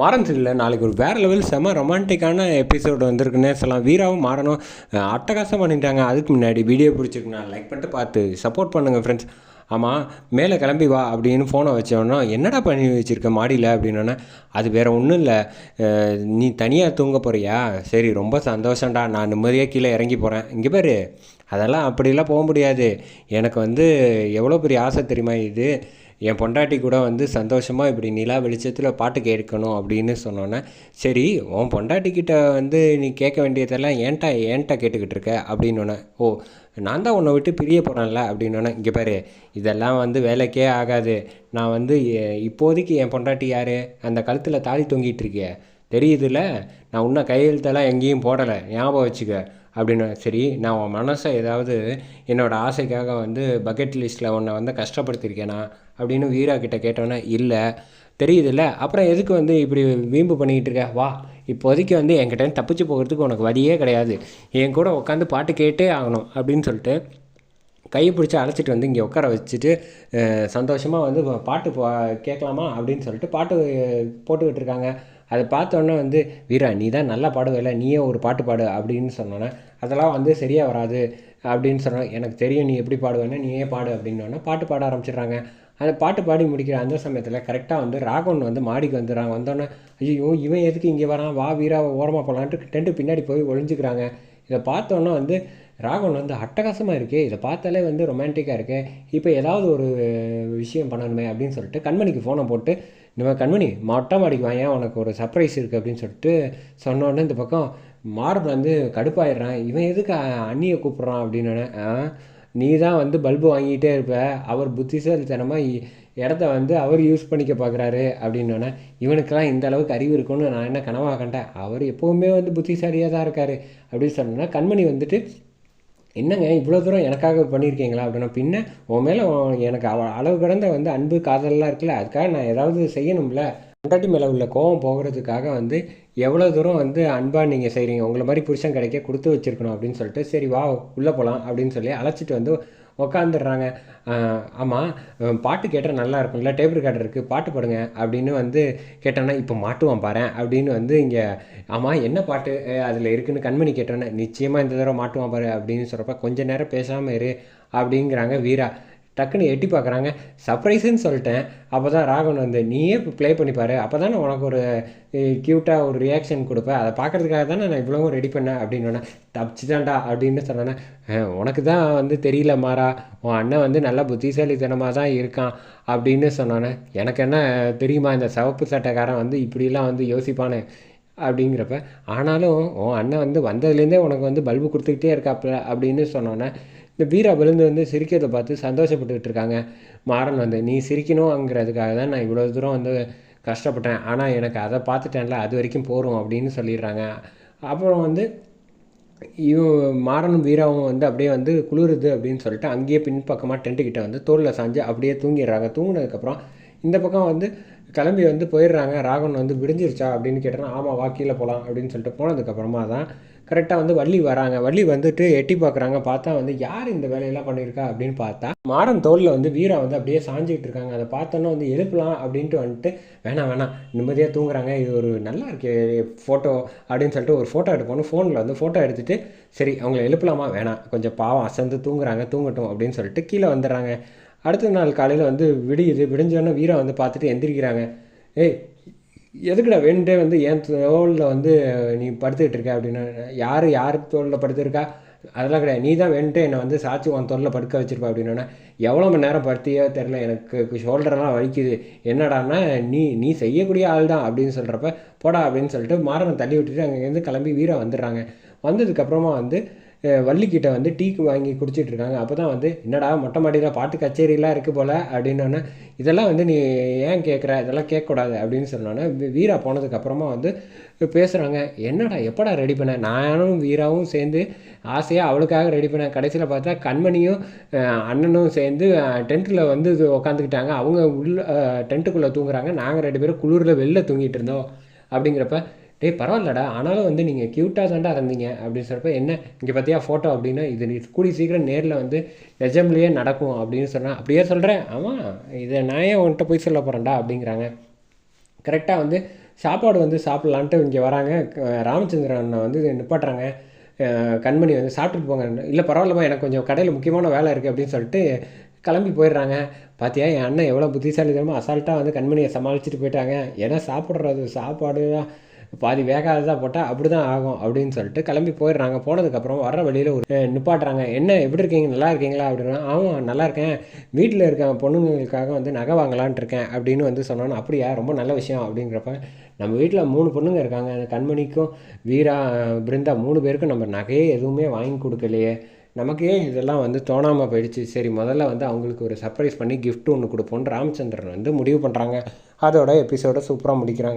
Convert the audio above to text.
மாறன் இல்லை நாளைக்கு ஒரு வேறு லெவல் செம ரொமான்டிக்கான எபிசோடு வந்திருக்குன்னே சொல்லலாம். வீராவும் மாறனும் அட்டகாசம் பண்ணிட்டாங்க. அதுக்கு முன்னாடி வீடியோ பிடிச்சிருக்குண்ணா லைக் பண்ணிட்டு பார்த்து சப்போர்ட் பண்ணுங்கள் ஃப்ரெண்ட்ஸ் ஆமாம் மேலே கிளம்பி வா அப்படின்னு ஃபோனை வச்சோன்னா என்னடா பண்ணி வச்சுருக்க மாடியில்? அப்படின்னோன்னே அது வேறு ஒன்றும் இல்லை. நீ தனியாக தூங்க போறியா? சரி ரொம்ப சந்தோஷம்டா. நான் நிம்மதியாக கீழே இறங்கி போகிறேன் இங்கே பாரு அதெல்லாம் அப்படிலாம் போக முடியாது. எனக்கு வந்து எவ்வளோ பெரிய ஆசை தெரியுமா இது? என் பொண்டாட்டி கூட வந்து சந்தோஷமாக இப்படி நிலா வெளிச்சத்தில் பாட்டு கேட்கணும் அப்படின்னு சொன்னோன்னே சரி உன் பொண்டாட்டிக்கிட்ட வந்து நீ கேட்க வேண்டியதெல்லாம் ஏன்ட்டா ஏன்ட்டா கேட்டுக்கிட்டு இருக்க? அப்படின்னோன்னே ஓ நான் தான் உன்னை விட்டு பிரிய போகிறேன்ல அப்படின்னோன்னே இங்கே பாரு இதெல்லாம் வந்து வேலைக்கே ஆகாது. நான் வந்து இப்போதைக்கு என் பொண்டாட்டி யார்? அந்த கழுத்தில் தாலி தொங்கிட்டு இருக்கிய. தெரியுதுல்ல நான் இன்னும் கையெழுத்தெல்லாம் எங்கேயும் போடலை. ஞாபகம் வச்சுக்க. அப்படின்னு சரி நான் உன் மனசை ஏதாவது என்னோடய ஆசைக்காக வந்து பக்கெட் லிஸ்ட்டில் உன்னை வந்து கஷ்டப்படுத்தியிருக்கேனா அப்படின்னு வீரா கிட்ட கேட்டோன்னே இல்லை தெரியுதுல்ல. அப்புறம் எதுக்கு வந்து இப்படி வீம்பு பண்ணிக்கிட்டு இருக்க? வா இப்போதைக்கு வந்து என்கிட்ட தப்பிச்சு போகிறதுக்கு உனக்கு வழியே கிடையாது. என் கூட உட்காந்து பாட்டு கேட்டே ஆகணும் அப்படின்னு சொல்லிட்டு கையை பிடிச்சி அழைச்சிட்டு வந்து இங்கே உட்கார வச்சுட்டு சந்தோஷமாக வந்து பாட்டு பா கேட்கலாமா அப்படின்னு சொல்லிட்டு பாட்டு போட்டுக்கிட்டு இருக்காங்க. அதை பார்த்தோன்னே வந்து வீரா நீ தான் நல்லா பாடுவேல நீயே ஒரு பாட்டு பாடு அப்படின்னு சொன்னோன்னே அதெல்லாம் வந்து சரியாக வராது அப்படின்னு சொன்ன எனக்கு தெரியும் நீ எப்படி பாடுவேன்னா நீயே பாடு அப்படின்னோடனே பாட்டு பாட ஆரம்பிச்சிடுறாங்க. அந்த பாட்டு பாடி முடிக்கிற அந்த சமயத்தில் கரெக்டாக வந்து ராகவன் வந்து மாடிக்கு வந்துடுறாங்க வந்தோடனே ஐயோ இவன் எதுக்கு இங்கே வரான்? வா வீரா ஓரமாக போகலான்ட்டு டென்ட்டு பின்னாடி போய் ஒழிஞ்சிக்கிறாங்க இதை பார்த்தோன்னே வந்து ராகவன் வந்து அட்டகாசமாக இருக்குது இதை பார்த்தாலே வந்து ரொமான்டிக்காக இருக்குது இப்போ ஏதாவது ஒரு விஷயம் பண்ணணுமே அப்படின்னு சொல்லிட்டு கண்மணிக்கு ஃபோனை போட்டு இந்த மாதிரி கண்மணி மொட்டை மாடிக்கு வாங்க உனக்கு ஒரு சர்ப்ரைஸ் இருக்குது அப்படின்னு சொல்லிட்டு சொன்னோடனே இந்த பக்கம் மார்பில் வந்து கடுப்பாயிடுறான். இவன் எதுக்கு அண்ணியை கூப்பிட்றான் அப்படின்னு. நீ தான் வந்து பல்பு வாங்கிட்டே இருப்ப. அவர் புத்திசாலித்தனமாக இடத்த வந்து அவர் யூஸ் பண்ணிக்க பார்க்குறாரு அப்படின்னோடனே இவனுக்கெல்லாம் இந்த அளவுக்கு அறிவு இருக்குன்னு நான் என்ன கனவாக கண்டேன். அவர் எப்போவுமே வந்து புத்திசாலியாக தான் இருக்கார் அப்படின்னு சொன்னோன்னா கண்மணி வந்துட்டு என்னங்க இவ்வளோ தூரம் எனக்காக பண்ணியிருக்கீங்களா? அப்படின்னா பின்ன உன் மேலே எனக்கு அவ அளவு கடந்த வந்து அன்பு காதலெலாம் இருக்குல்ல அதுக்காக நான் ஏதாவது செய்யணும்ல? பொண்டாட்டி மேலே உள்ள கோவம் போகிறதுக்காக வந்து எவ்வளோ தூரம் வந்து அன்பாக நீங்கள் செய்கிறீங்க உங்களை மாதிரி புருஷன் கிடைக்க கொடுத்து வச்சிருக்கணும் அப்படின்னு சொல்லிட்டு சரி வா உள்ளே போகலாம் அப்படின்னு சொல்லி அழைச்சிட்டு வந்து உக்காந்துடுறாங்க. ஆமாம் பாட்டு கேட்டால் நல்லா இருக்கும்ல டேபிள் ரெக்கார்டர் இருக்குது பாட்டு பாடுங்க அப்படின்னு வந்து கேட்டோன்னா இப்போ மாட்டுவான் பாரேன் அப்படின்னு வந்து இங்கே ஆமாம் என்ன பாட்டு அதில் இருக்குன்னு கண்மணி கேட்டோன்னே நிச்சயமாக இந்த தடவை மாட்டுவான் பாரு அப்படின்னு சொல்கிறப்ப கொஞ்சம் நேரம் பேசாமல் இரு அப்படிங்கிறாங்க வீரா. டக்குன்னு எட்டி பார்க்குறாங்க. சர்ப்ரைஸுன்னு சொல்லிட்டேன். அப்போ தான் ராகவன் வந்து நீயே இப்போ ப்ளே பண்ணி பாரு. அப்போ தானே உனக்கு ஒரு க்யூட்டாக ஒரு ரியாக்ஷன் கொடுப்பேன் அதை பார்க்குறதுக்காக தானே நான் இவ்வளவும் ரெடி பண்ணேன். அப்படின்னோடனே தப்பிச்சுதான்டா அப்படின்னு சொன்னோன்னே உனக்கு தான் வந்து தெரியல மாறா. உன் அண்ணன் வந்து நல்லா புத்திசாலித்தனமாக தான் இருக்கான். அப்படின்னு சொன்னோன்னே எனக்கு என்ன தெரியுமா? இந்த சிவப்பு சட்டைக்காரன் வந்து இப்படிலாம் வந்து யோசிப்பானே? அப்படிங்கிறப்ப ஆனாலும் உன் அண்ணன் வந்து வந்ததுலேருந்தே உனக்கு வந்து பல்பு கொடுத்துக்கிட்டே இருக்காப்புல அப்படின்னு சொன்னோன்னே இந்த வீரா விழுந்து வந்து சிரிக்கிறத பார்த்து சந்தோஷப்பட்டுக்கிட்டு இருக்காங்க. மாறன் வந்து நீ சிரிக்கணுங்கிறதுக்காக தான் நான் இவ்வளோ தூரம் வந்து கஷ்டப்பட்டேன். ஆனால் எனக்கு அதை பார்த்துட்டேன்ல அது வரைக்கும் போகிறோம் அப்படின்னு சொல்லிடுறாங்க. அப்புறம் வந்து இவன் மாறனும் வீராவும் வந்து அப்படியே வந்து குளிருது அப்படின்னு சொல்லிட்டு அங்கேயே பின்பக்கமாக டென்ட்டுக்கிட்ட வந்து தோளில் சாஞ்சு அப்படியே தூங்கிடுறாங்க. தூங்கினதுக்கப்புறம் இந்த பக்கம் வந்து கிளம்பி வந்து போயிடுறாங்க. ராகவன் வந்து விடிஞ்சிருச்சா? அப்படின்னு கேட்டேன்னா ஆமாம் வா கீழே போகலாம் அப்படின்னு சொல்லிட்டு போனதுக்கப்புறமா தான் கரெக்டாக வந்து வள்ளி வராங்க. வள்ளி வந்துட்டு எட்டி பார்க்குறாங்க பார்த்தா வந்து யார் இந்த வேலையெல்லாம் பண்ணியிருக்கா அப்படின்னு பார்த்தா மாடன் தோளில் வந்து வீரா வந்து அப்படியே சாஞ்சிக்கிட்டு இருக்காங்க. அதை பார்த்தோன்னா வந்து எழுப்பலாம் அப்படின்ட்டு வந்துட்டு வேணாம் வேணாம் நிம்மதியாக தூங்குறாங்க. இது ஒரு நல்லா இருக்கே ஃபோட்டோ அப்படின்னு சொல்லிட்டு ஒரு ஃபோட்டோ எடுப்போம் ஃபோனில் வந்து ஃபோட்டோ எடுத்துட்டு சரி அவங்கள எழுப்பலாமா? வேணாம். கொஞ்சம் பாவம் அசந்து தூங்குறாங்க தூங்கட்டும் அப்படின்னு சொல்லிட்டு கீழே வந்துடுறாங்க. அடுத்த நாள் காலையில் வந்து விடியுது. விடிஞ்சோடனே வீரா வந்து பார்த்துட்டு எந்திரிக்கிறாங்க. ஏய் எதுக்குடா வேணுட்டே வந்து என் தோளில் வந்து நீ படுத்துக்கிட்டு இருக்க அப்படின்னு யார் யார் தோளில் படுத்துருக்கா? அதெல்லாம் கிடையாது. நீ தான் வேணுட்டே என்னை வந்து சாட்சி உன் தோளில் படுக்க வச்சிருப்ப அப்படின்னா எவ்வளோ மணி நேரம் படுத்தியோ தெரில எனக்கு ஷோல்டரெல்லாம் வலிக்குது. என்னடான்னா நீ நீ செய்யக்கூடிய ஆள் தான் அப்படின்னு சொல்கிறப்ப போடா அப்படின்னு சொல்லிட்டு மாறனை தள்ளி விட்டுட்டு அங்கேருந்து கிளம்பி வீரம் வந்துடுறாங்க. வந்ததுக்கப்புறமா வந்து வள்ளிக்கிட்ட வந்து டீக்கு வாங்கி குடிச்சிட்டு இருக்காங்க அப்போ தான் வந்து என்னடா மொட்டை மாடியில் பாட்டு கச்சேரிலாம் இருக்குது போல் அப்படின்னோடனே இதெல்லாம் வந்து நீ ஏன் கேட்குற இதெல்லாம் கேட்கக்கூடாது அப்படின்னு சொன்னோன்னே வீரா போனதுக்கப்புறமா வந்து பேசுகிறாங்க என்னடா எப்படா ரெடி பண்ண? நானும் வீராவும் சேர்ந்து ஆசையாக அவளுக்காக ரெடி பண்ணேன் கடைசியில் பார்த்தா கண்மணியும் அண்ணனும் சேர்ந்து டென்ட்டில் வந்து இது உக்காந்துக்கிட்டாங்க. அவங்க உள்ள டென்ட்டுக்குள்ளே தூங்குறாங்க. நாங்கள் ரெண்டு பேரும் குளிரில் வெளில தூங்கிட்டு இருந்தோம். அப்படிங்கிறப்ப டேய் பரவாயில்லடா. ஆனாலும் வந்து நீங்கள் க்யூட்டாக தாண்டா இருந்தீங்க அப்படின்னு சொல்கிறப்ப என்ன? இங்கே பார்த்தியா ஃபோட்டோ அப்படின்னா இது கூடி சீக்கிரம் நேரில் வந்து நிஜம்லேயே நடக்கும் அப்படின்னு சொன்னால் அப்படியே சொல்கிறேன் ஆமாம் இதை நான் ஏன் உன்கிட்ட போய் சொல்ல போகிறேன்டா அப்படிங்கிறாங்க. கரெக்டாக வந்து சாப்பாடு வந்து சாப்பிட்லான்ட்டு இங்கே வராங்க. ராமச்சந்திரன் அண்ணன் வந்து நிப்பாட்டுறாங்க. கண்மணி வந்து சாப்பிட்டுட்டு போங்க. இல்லை பரவாயில்லம்மா எனக்கு கொஞ்சம் கடையில் முக்கியமான வேலை இருக்குது அப்படின்னு சொல்லிட்டு கிளம்பி போயிடுறாங்க. பார்த்தியா என் அண்ணன் எவ்வளோ புத்திசாலி தெரியுமோ அசால்ட்டாக வந்து கண்மணியை சமாளிச்சுட்டு போயிட்டாங்க. ஏன்னா சாப்பிட்றது சாப்பாடு தான் பாதி வேகாததாக போட்டால் அப்படி தான் ஆகும் அப்படின்னு சொல்லிட்டு கிளம்பி போயிடுறாங்க. போனதுக்கப்புறம் வர வழியில் ஒரு நிப்பாட்டுறாங்க. என்ன? எப்படி இருக்கீங்க? நல்லா இருக்கீங்களா? அப்படின்னா ஆமாம் நல்லா இருக்கேன். வீட்டில் இருக்க பொண்ணுங்களுக்காக வந்து நகை வாங்கலான்ட்டு இருக்கேன். அப்படின்னு வந்து சொன்னான்னு அப்படியா? ரொம்ப நல்ல விஷயம். அப்படிங்கிறப்ப நம்ம வீட்டில் மூணு பொண்ணுங்க இருக்காங்க. அந்த கண்மணிக்கும் வீரா பிருந்தா மூணு பேருக்கும் நம்ம நகையே எதுவுமே வாங்கி கொடுக்கலையே. நமக்கு ஏன் இதெல்லாம் வந்து தோணாமல் போயிடுச்சு? சரி முதல்ல வந்து அவங்களுக்கு ஒரு சர்ப்ரைஸ் பண்ணி கிஃப்ட் ஒன்று கொடுப்போம்னு ராமச்சந்திரன் வந்து முடிவு பண்ணுறாங்க அதோட எபிசோட சூப்பராக முடிக்கிறாங்க.